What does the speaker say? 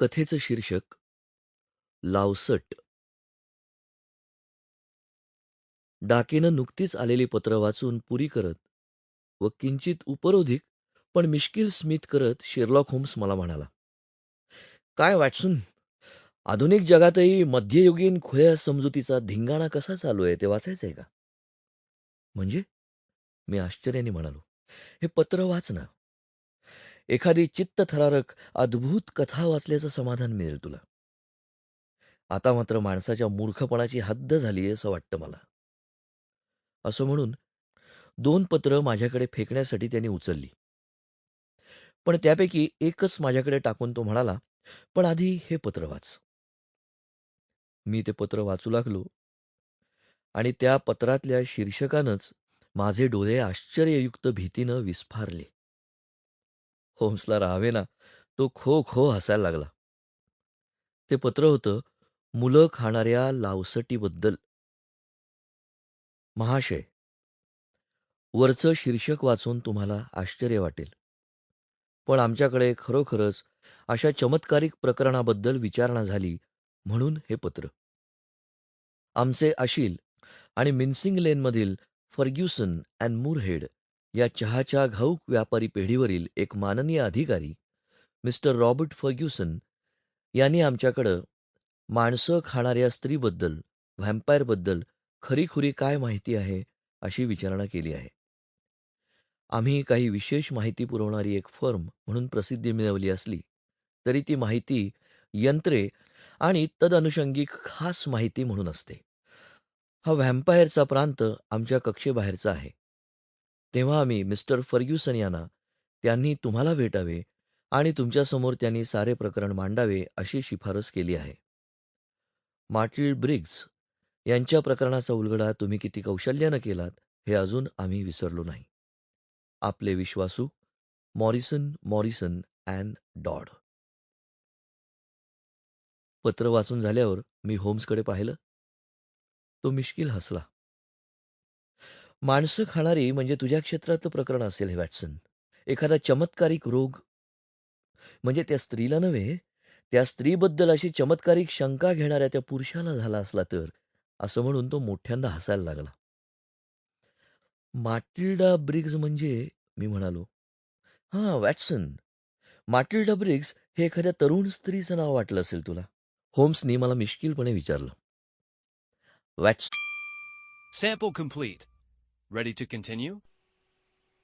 कथेचं शीर्षक लावसट. डाकेनं नुकतीच आलेली पत्र वाचून पुरी करत व किंचित उपरोधिक पण मिश्किल स्मित करत शेरलॉक होम्स मला म्हणाला काय वॅटसून? आधुनिक जगातही मध्ययुगीन खुल्या समजुतीचा धिंगाणा कसा चालू आहे ते वाचायचंय का? म्हणजे? मी आश्चर्याने म्हणालो हे पत्र वाच ना. एखादी चित्तथरारक अद्भुत कथा वाचल्याचं समाधान मिळेल तुला. आता मात्र माणसाच्या मूर्खपणाची हद्द झाली असं वाटतं मला. असं म्हणून दोन पत्र माझ्याकडे फेकण्यासाठी त्याने उचलली. पण त्यापैकी एकच माझ्याकडे टाकून तो म्हणाला पण आधी हे पत्र वाच. मी ते पत्र वाचू लागलो आणि त्या पत्रातल्या शीर्षकानंच माझे डोळे आश्चर्ययुक्त भीतीनं विस्फारले. होम्सला राहावेना. तो खो खो हसायला लागला. ते पत्र होतं मुलं खाणाऱ्या लावसटीबद्दल. महाशय. वरचं शीर्षक वाचून तुम्हाला आश्चर्य वाटेल. पण आमच्याकडे खरोखरच अशा चमत्कारिक प्रकरणाबद्दल विचारणा झाली म्हणून हे पत्र. आमचे अशील आणि मिन्सिंग लेनमधील फर्ग्युसन अँड मुरहेड या चहाच्या घाऊक व्यापारी पेढीवरील एक माननीय अधिकारी मिस्टर रॉबर्ट फर्ग्युसन यांनी आमच्याकडं माणसं खाणाऱ्या स्त्रीबद्दल व्हॅम्पायरबद्दल खरीखुरी काय माहिती आहे अशी विचारणा केली आहे. आम्ही काही विशेष माहिती पुरवणारी एक फर्म म्हणून प्रसिद्धी मिळवली असली तरी ती माहिती यंत्रे आणि तदनुषंगिक खास माहिती म्हणून असते. हा व्हॅम्पायरचा प्रांत आमच्या कक्षेबाहेरचा आहे. तेव्हा आम्ही मिस्टर फर्ग्युसन यांना त्यांनी तुम्हाला भेटावे आणि तुमच्यासमोर त्यांनी सारे प्रकरण मांडावे अशी शिफारस केली आहे. मार्टिल ब्रिग्ज यांच्या प्रकरणाचा उलगडा तुम्ही किती कौशल्यानं केलात हे अजून आम्ही विसरलो नाही. आपले विश्वासू मॉरिसन मॉरिसन अँड डॉड. पत्र वाचून झाल्यावर मी होम्सकडे पाहिलं. तो मिश्किल हसला. माणसं खाणारी म्हणजे तुझ्या क्षेत्राचं प्रकरण असेल हे वॅटसन. एखादा चमत्कारिक रोग म्हणजे त्या स्त्रीला नव्हे त्या स्त्रीबद्दल अशी चमत्कारिक शंका घेणाऱ्या त्या पुरुषाला झाला असला तर असं म्हणून तो मोठ्यांदा हसायला लागला. माटिल्डा ब्रिग्ज म्हणजे मी म्हणालो हां, वॅटसन. माटिल्डा ब्रिग्ज हे एखाद्या तरुण स्त्रीचं नाव वाटलं असेल तुला. होम्सनी मला मिश्किलपणे विचारलं. What's sample complete. Ready to continue?